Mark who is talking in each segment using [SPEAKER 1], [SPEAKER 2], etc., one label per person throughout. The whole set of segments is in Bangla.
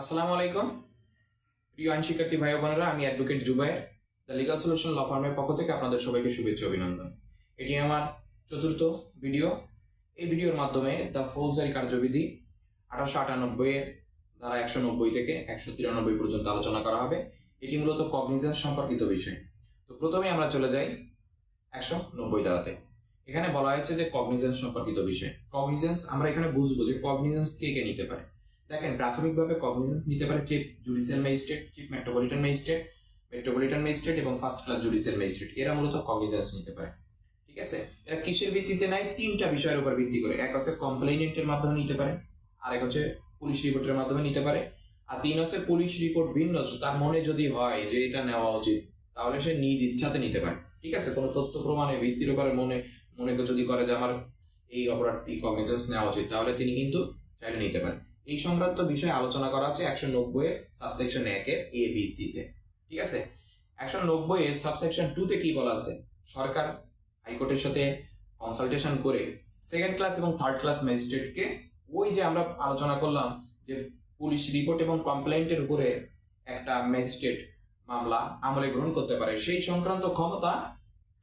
[SPEAKER 1] আসসালামু আলাইকুম। প্রিয় আইন শিক্ষার্থী ভাই বোনেরা, আমি advocate Zubair the legal solution law ফার্মের পক্ষ থেকে আপনাদের সবাইকে শুভেচ্ছা অভিনন্দন। এটি আমার চতুর্থ ভিডিও এই ভিডিওর মাধ্যমে দ্য ফৌজদারি কার্যবিধি আঠারোশো আটানব্বই ধারা একশো নব্বই থেকে একশো তিরানব্বই পর্যন্ত আলোচনা করা হবে। এটি মূলত কগনিজেন্স সম্পর্কিত বিষয়। তো প্রথমে আমরা চলে যাই একশো নব্বই ধারাতে। এখানে বলা হয়েছে যে কগনিজেন্স সম্পর্কিত বিষয়। কগনিজেন্স আমরা এখানে বুঝব যে কগনিজেন্স কে কে নিতে পারে। দেখেন, প্রাথমিকভাবে কগনিজেন্স নিতে পারে chief judicial magistrate chief metropolitan magistrate metropolitan magistrate এবং ফার্স্ট ক্লাস জুডিশিয়াল ম্যাজিস্ট্রেট এরা মূলত কগনিজেন্স নিতে পারে। ঠিক আছে? এরা কিসের ভিত্তিতে নেয় তিনটা বিষয়ের উপর ভিত্তি করে। এক হচ্ছে কমপ্লেনেন্টের মাধ্যমে নিতে পারে আর এক হচ্ছে পুলিশ রিপোর্টের মাধ্যমে নিতে পারে, আর তিন হচ্ছে পুলিশ রিপোর্ট ভিন্ন তার মনে যদি হয় যে এটা নেওয়া উচিত, তাহলে সে নিজ ইচ্ছাতে নিতে পারে। ঠিক আছে? কোনো তথ্য প্রমাণের ভিত্তির উপরে মনে মনে যদি করে যে আমার এই অপরাধটি কগনিজেন্স নেওয়া উচিত, তাহলে তিনি কিন্তু চাইলে নিতে পারেন। এই সংক্রান্ত বিষয়ে আলোচনা করা আছে একশো নব্বই সাবসেকশন একের এ বি সি তে। ঠিক আছে? একশো নব্বই এর সাবসেকশন টু তে কি বলা আছে? সরকার হাইকোর্টের সাথে কনসালটেশন করে সেকেন্ড ক্লাস এবং থার্ড ক্লাস ম্যাজিস্ট্রেটকে ওই যে আমরা আলোচনা করলাম যে পুলিশ রিপোর্ট এবং কমপ্লেন্টের উপরে একটা ম্যাজিস্ট্রেট মামলা আমলে গ্রহণ করতে পারে। সেই সংক্রান্ত ক্ষমতা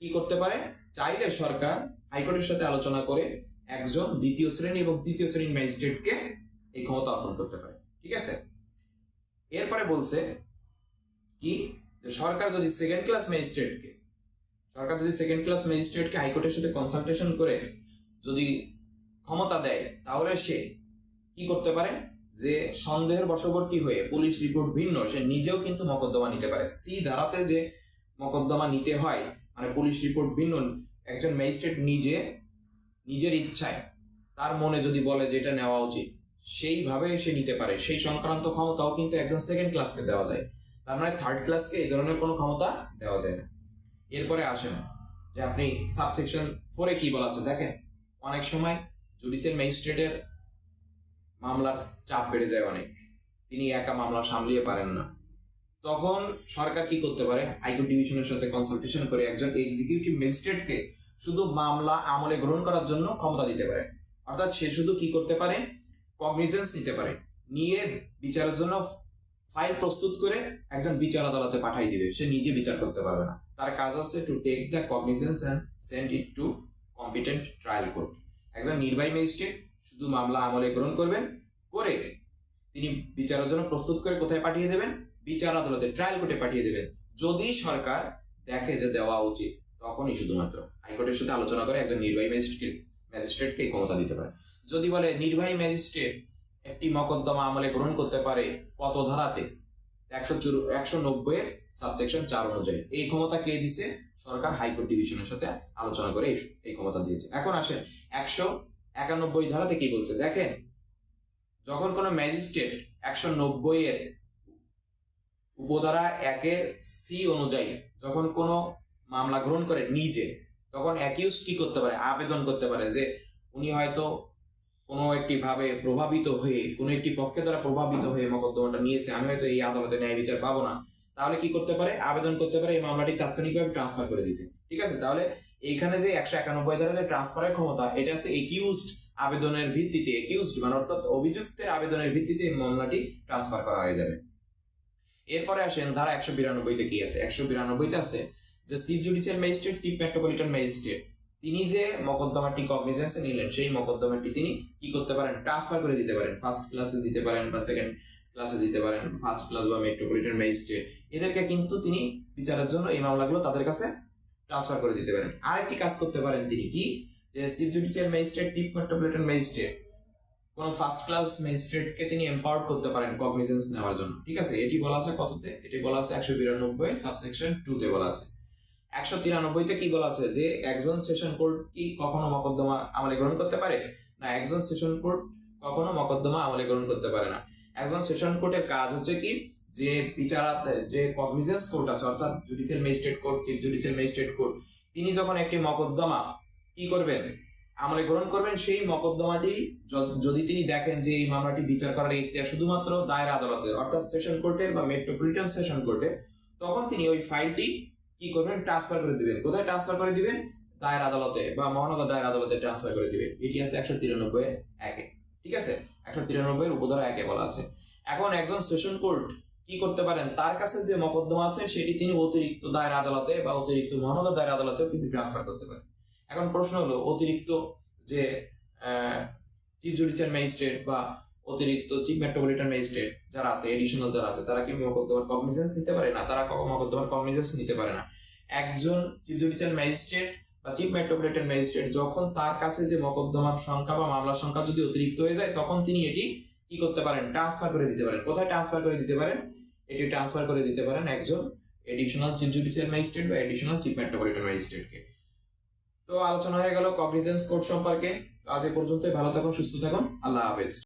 [SPEAKER 1] কি করতে পারে? চাইলে সরকার হাইকোর্টের সাথে আলোচনা করে একজন দ্বিতীয় শ্রেণি এবং তৃতীয় শ্রেণির ম্যাজিস্ট্রেটকে এই ক্ষমতা অর্পণ করতে পারে। ঠিক আছে? এরপরে বলছে কি? সরকার যদি সেকেন্ড ক্লাস ম্যাজিস্ট্রেটকে সরকার যদি সেকেন্ড ক্লাস ম্যাজিস্ট্রেটকে হাইকোর্টের সাথে কনসালটেশন করে যদি ক্ষমতা দেয়, তাহলে সে কি করতে পারে? যে সন্দেহের বশবর্তী হয়ে পুলিশ রিপোর্ট ভিন্ন, সে নিজেও কিন্তু মকদ্দমা নিতে পারে। সি ধারাতে যে মকদ্দমা নিতে হয় মানে পুলিশ রিপোর্ট ভিন্ন, একজন ম্যাজিস্ট্রেট নিজে, নিজের ইচ্ছায়, তার মনে যদি বলে যে এটা নেওয়া উচিত সেইভাবে সে নিতে পারে। সেই সংক্রান্ত ক্ষমতাও কিন্তু একজন সেকেন্ড ক্লাসকে দেওয়া যায়। তার মানে থার্ড ক্লাসকে এই ধরনের কোনো ক্ষমতা দেওয়া যায় না। এরপরে আসেন যে আপনি সাবসেকশন ফোরে কি বলা আছে? দেখেন, অনেক সময় জুডিশিয়াল ম্যাজিস্ট্রেটের মামলার চাপ বেড়ে যায় অনেক। তিনি একা মামলা সামলিয়ে পারেন না। তখন সরকার কি করতে পারে? হাইকোর্ট ডিভিশনের সাথে কনসালটেশন করে একজন এক্সিকিউটিভ ম্যাজিস্ট্রেটকে শুধু মামলা আমলে গ্রহণ করার জন্য ক্ষমতা দিতে পারে। অর্থাৎ সে শুধু কি করতে পারে? কগনিজেন্স নিতে পারে। নিয়ে বিচারের জন্য ফাইল প্রস্তুত করে একজন বিচার আদালতে পাঠাই দিবে। সে নিজে বিচার করতে পারবে না। তার কাজ হচ্ছে to take the cognizance and send it to competent trial court একজন নির্বাহী ম্যাজিস্ট্রেট শুধু মামলা আমলে গ্রহণ করবেন, করে তিনি বিচারের জন্য প্রস্তুত করে কোথায় পাঠিয়ে দেবেন? বিচার আদালতে ট্রায়াল কোর্টে পাঠিয়ে দেবেন। যদি সরকার দেখে যে দেওয়া উচিত, তখনই শুধুমাত্র। হাইকোর্টের সাথে আলোচনা করে একজন নির্বাহী ম্যাজিস্ট্রেট ম্যাজিস্ট্রেটকে ক্ষমতা দিতে পারে। যদি বলে নির্বাহী ম্যাজিস্ট্রেট একটি মকদ্দমা আমলে গ্রহণ করতে পারে কত ধারাতে একশো একশো নব্বই সাবসেকশন চার অনুযায়ী, এই ক্ষমতা কে দিছে? সরকার হাইকোর্ট ডিভিশনের সাথে আলোচনা করে এই ক্ষমতা দিয়েছে। এখন আসেন, একশো একানব্বই ধারাতে কি বলছে? দেখেন, যখন কোনো ম্যাজিস্ট্রেট একশো নব্বই এর উপধারা একের সি অনুযায়ী যখন কোনো মামলা গ্রহণ করে নিজে তখন অ্যাকিউজ কি করতে পারে? আবেদন করতে পারে যে উনি হয়তো কোনো একটি ভাবে প্রভাবিত হয়ে, কোনো একটি পক্ষে দ্বারা প্রভাবিত হয়ে মকদ্দমাটা নিয়েছে। আমি হয়তো এই আদালতে ন্যায় বিচার পাবো না। তাহলে কি করতে পারে? আবেদন করতে পারে, এই মামলাটি তাৎক্ষণিকভাবে ট্রান্সফার করে দিতে। ঠিক আছে? তাহলে এইখানে যে একশো একানব্বই ধারা যে ট্রান্সফারের ক্ষমতা, এটা আছে একিউজড আবেদনের ভিত্তিতে একিউজড মানে অর্থাৎ অভিযুক্তের আবেদনের ভিত্তিতে এই মামলাটি ট্রান্সফার করা হয়ে যাবে। এরপরে আসেন ধারা একশো বিরানব্বইতে কি আছে? একশো বিরানব্বইতে আছে যে chief judicial magistrate chief metropolitan magistrate তিনি যে মকদ্দমাটি কগনিজেন্সে নিলেন, সেই মকদ্দমাটি তিনি কি করতে পারেন? ট্রান্সফার করে দিতে পারেন। ফার্স্ট ক্লাসে দিতে পারেন বা সেকেন্ড ক্লাসে দিতে পারেন। ফার্স্ট ক্লাস বা মেট্রোপলিটন ম্যাজিস্ট্রেট এদেরকে কিন্তু তিনি বিচারের জন্য এই মামলাগুলো তাদের কাছে ট্রান্সফার করে দিতে পারেন। আরেকটি কাজ করতে পারেন তিনি কি? যে chief judicial magistrate chief metropolitan magistrate কোন ফার্স্ট ক্লাস ম্যাজিস্ট্রেটকে তিনি এম্পাওয়ার করতে পারেন কগনিজেন্স নেওয়ার জন্য। ঠিক আছে? এটি বলা আছে কততে? এটি বলা আছে একশো বিরানব্বই সাবসেকশন টু তে বলা আছে। একশো তিরানব্বইতে কি বলা আছে যে একজন সেশন কোর্ট কি কখনো মকদ্দমা আমলে গ্রহণ করতে পারে? না, একজন সেশন কোর্ট কখনো মকদ্দমা আমলে গ্রহণ করতে পারে না। একজন সেশন কোর্টের কাজ হচ্ছে কি? যে বিচারাত, যে কগনিজেন্স কোর্ট আছে, অর্থাৎ judicial magistrate court chief judicial magistrate court তিনি যখন একটি মকদ্দমা কি করবেন? আমলে গ্রহণ করবেন, সেই মকদ্দমাটি যদি তিনি দেখেন যে এই মামলাটি বিচার করার ইতিহাস শুধুমাত্র দায়ের আদালতের, অর্থাৎ সেশন কোর্টের বা মেট্রোপলিটন সেশন কোর্টে, তখন তিনি ওই ফাইলটি কি করবেন? ট্রান্সফার করে দিবেন। কোথায় ট্রান্সফার করে দিবেন? দায়ের আদালতে বা মহানগর দায়ের আদালতে ট্রান্সফার করে দিবেন। এটি আছে একশো তিরানব্বই একে। ঠিক আছে? একশো তিরানব্বই উপধারা একে বলা আছে। এখন একজন সেশন কোর্ট কি করতে পারেন? তার কাছে যে মকদ্দমা আছে, সেটি তিনি অতিরিক্ত দায়ের আদালতে বা অতিরিক্ত মহানগর দায়ের আদালতেও কিন্তু ট্রান্সফার করতে পারেন। এখন প্রশ্ন হলো, অতিরিক্ত যে চিফ জুডিশিয়াল ম্যাজিস্ট্রেট বা অতিরিক্ত চিফ মেট্রোপলিটন ম্যাজিস্ট্রেট যারা আছে এডিশনাল যারা আছে, তারা কি মকদ্দমার কগনিজেন্স নিতে পারে না? তারা মকদ্দমার কগনিজেন্স নিতে পারে না। একজন চিফ জুডিশিয়াল ম্যাজিস্ট্রেট বা চিফ মেট্রোপলিটন ম্যাজিস্ট্রেট যখন তার কাছে যে মকদ্দমার সংখ্যা বা মামলার সংখ্যা যদি অতিরিক্ত হয়ে যায়, তখন তিনি এটি কি করতে পারেন? ট্রান্সফার করে দিতে পারেন। কোথায় ট্রান্সফার করে দিতে পারেন? এটি ট্রান্সফার করে দিতে পারেন একজন এডিশনাল চিফ জুডিশিয়াল ম্যাজিস্ট্রেট বা এডিশনাল চিফ মেট্রোপলিটন ম্যাজিস্ট্রেটকে তো আলোচনা হয়ে গেল কগনিজেন্স কোড সম্পর্কে। আজ এ পর্যন্তই। ভালো থাকুন, সুস্থ থাকুন। আল্লাহ হাফেজ।